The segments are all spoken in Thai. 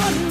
on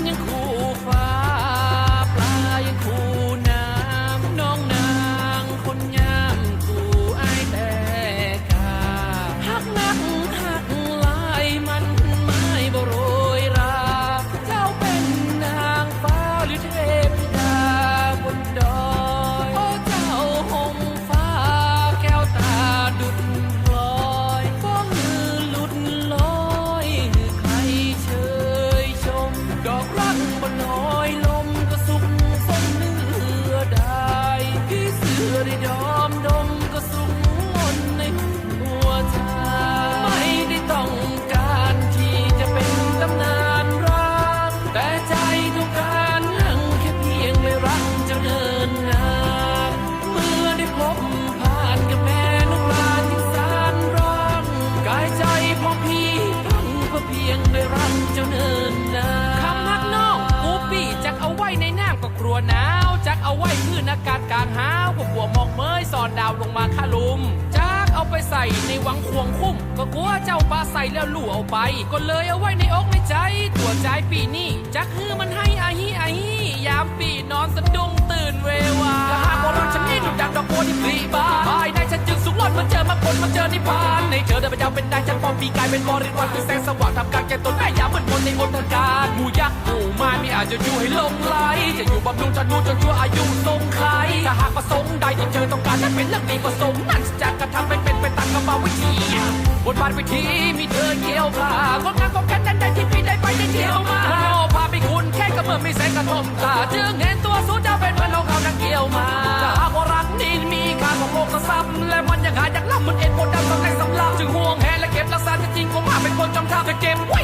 จ้าเนินนาคำนักนอกกูปี้จักเอาไว้ในน้ำก็ครัวหนาวจักเอาไว้พื้นอากาศกลางหาวพวกบัวมอกเมยสอนดาวลงมาข้าลุมจักเอาไปใส่ในวังควงคุ้ม ก็กลัวเจ้าปลาใส่แล้วลู่เอาไป ก็เลยเอาไว้ในอกในใจ ตัวใจปีนี่จักฮือมันให้อาฮีอาฮียามปีนอนสะดุ้งตื่นเววาหากว่ารักฉันนี่หนุ่มดังดอกบัวที่ปลีบาน ภายในฉันจึงสุขล้นมาเจอมาคนมาเจอนิพพานในเจอเดินไปยาวเป็นนายฉันพร้อมปีกายเป็นบริวารคือแสงสว่างทำกลารแก่ตนแม่ยามมืดมนในมนทการหมู่ยักษ์หมู่มาไม่อาจจะอยู่ให้ลงไหลจะอยู่บำรุงจะนูจนชั่วอายุทรงใครถ้าหากประสงค์ใดที่เธอต้องการนั้นเป็นเรื่องดีประสงค์นั้นจะกระทำเป็นเป็นไปตามกรรมวิธีบทบาทวิธีมีเธอเกี่ยวกลางดงามของแค่นั้นใดที่พี่ได้ไปได้เที่ยวมาโอ้พาไปคุณแค่กระเมื่อมีแสงกระทบตาจึงเห็นตัวสู้เจ้าเป็นเพื่อนของเขานักเกี่ยว งมาเ